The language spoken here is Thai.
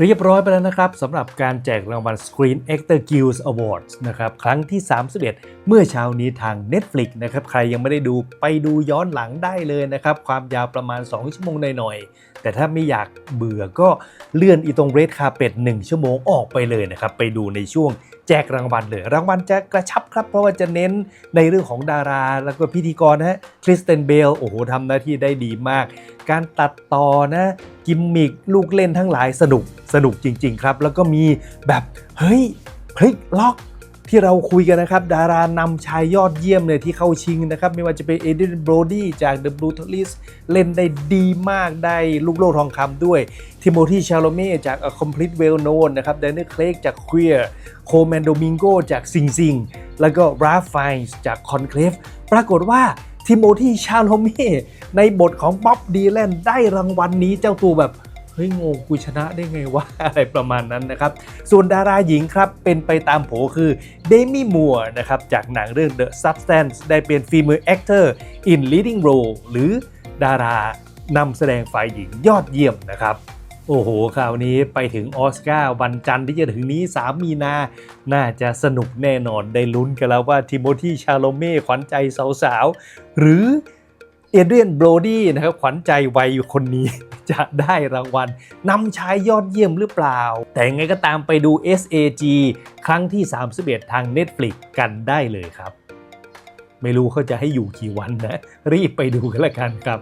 เรียบร้อยไปแล้วนะครับสำหรับการแจกรางวัล Screen Actor Guild Awards นะครับครั้งที่ 31 เมื่อเช้านี้ทาง Netflix นะครับใครยังไม่ได้ดูไปดูย้อนหลังได้เลยนะครับ ความยาวประมาณ 2 ชั่วโมงหน่อยๆ แต่ถ้าไม่อยากเบื่อก็เลื่อนอีตรง Red Carpet 1ชั่วโมงออกไปเลยนะครับ ไปดูในช่วง แจกรางวัลเลย รางวัลจะกระชับครับ เพราะว่าจะเน้นในเรื่องของดารา แล้วก็พิธีกรนะฮะคริสเตนเบลโอ้โหทำหน้าที่ได้ดีมาก การตัดต่อนะกิมมิกลูกเล่นทั้งหลายสนุกสนุกจริง ๆ ครับ แล้วก็มีแบบเฮ้ยพลิกล็อก ที่เราคุยกันนะครับ ดารานำชายยอดเยี่ยมเลยที่เข้าชิงนะครับ ไม่ว่าจะเป็นเอเดนโบรดี้จาก The Blue t o l i s เล่นได้ดีมากได้ลูกโลกทองคำด้วยทิโมธีชาโลเม่จาก A Complete Well Known นะครับเดนเนอร์เคลกจาก Queer โคแมนโดมิงโกจากซิงซิงแล้วก็ราฟไฟน์จาก Conclave ปรากฏว่าทิโมธีชาโลเม่ในบทของบ๊อบดีแลนได้รางวัลนนี้เจ้าตัวแบบ เฮ้ยงงกูชนะได้ไงวะ อะไรประมาณนั้นนะครับ ส่วนดาราหญิงครับเป็นไปตามโผคือเดมี่มัวร์นะครับจากหนังเรื่อง The Substance ได้เป็น Female Actor in Leading Role หรือดารานำแสดงฝ่ายหญิงยอดเยี่ยมนะครับโอ้โห คราวนี้ไปถึงออสการ์วันจันทร์ที่จะถึงนี้ 3 มีนา น่าจะสนุกแน่นอนได้ลุ้นกันแล้วว่าทิโมธีชาโลเม่ขวัญใจสาวๆ หรือ เอเดรียนโบรดี้นะครับขวัญใจวัยคนนี้จะได้รางวัลนำชายยอดเยี่ยมหรือเปล่า แต่ยังไงก็ตามไปดู SAG ครั้งที่ 31 ทาง Netflix กันได้เลยครับ ไม่รู้เขาจะให้อยู่กี่วันนะ รีบไปดูกันละกันครับ